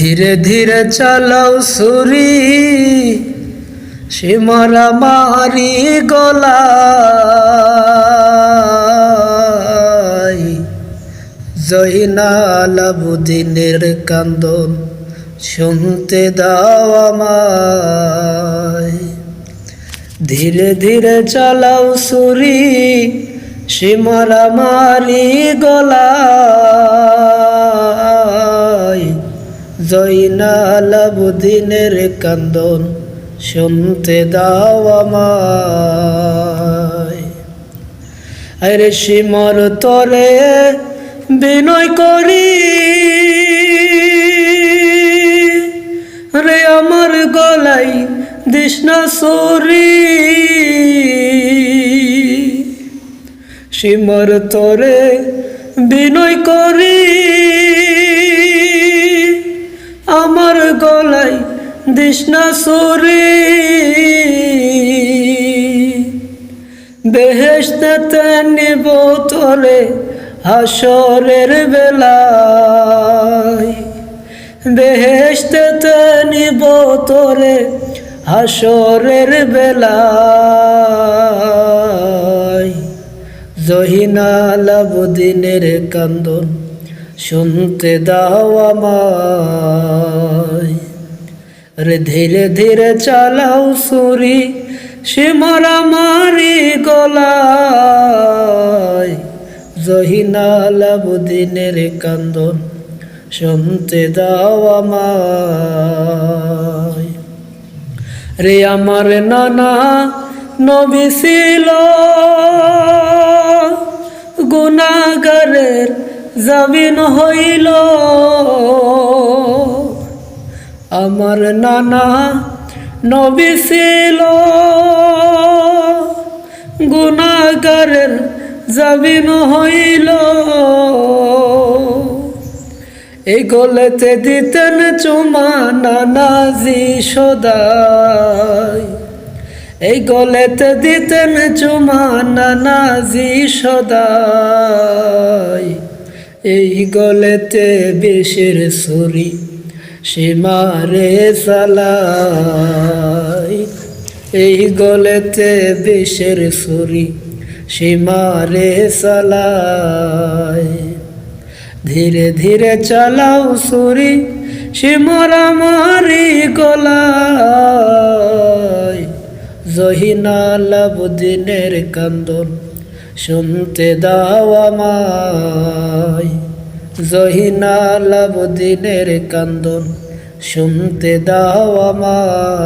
ধীরে ধীরে চালাও সুরি। সীমারা মারি গলায়। জৈনাল আবুদিনের কান্দন শুনতে দাও আমায়। ধীরে ধীরে চালাও সুরি সীমারা মারি গলায়। জৈনাল আবুদিনের কান্দন শুনতে দাও আমায়। আরে সীমর তরে বিনয় করি। রে আমার গলাই দিশনা সরি। সীমর তরে বিনয় করি। দিশনা সরি। বেহেশতে নিব তোরে হাসরের বেলায়। বেহেশতে নিব তোরে হাসরের বেলায়। জহিনাল আবুদিনের কান্দন শুনতে দাও আমায়। রে ধীরে ধীরে চালাও সুরি সীমারা মারি গলায়। জহিনাল আবুদিনের কান্দন শুনতে দাও আমায়। রে আমার নানা নবী ছিল গুনাগারের জামিন হইল। আমার নানা নবী ছিল। গুনাগারের জামিন হইল। এই গলেতে দিতেন চুমা নানাজি সদাই। এই গলেতে দিতেন চুমা নানাজি সদাই। এই গলেতে বেশের সুরি সীমারে সালাই। এই গলেতে বেশের সুরি সীমারে সালাই। ধীরে ধীরে চালাও সুরি সীমরা মারি গলায়। জহিনাল বুদিনের কান্দন শুনতে দাও আমায়। জহিনাল লাবদিনের কান্দন শুনতে দাও আমায়।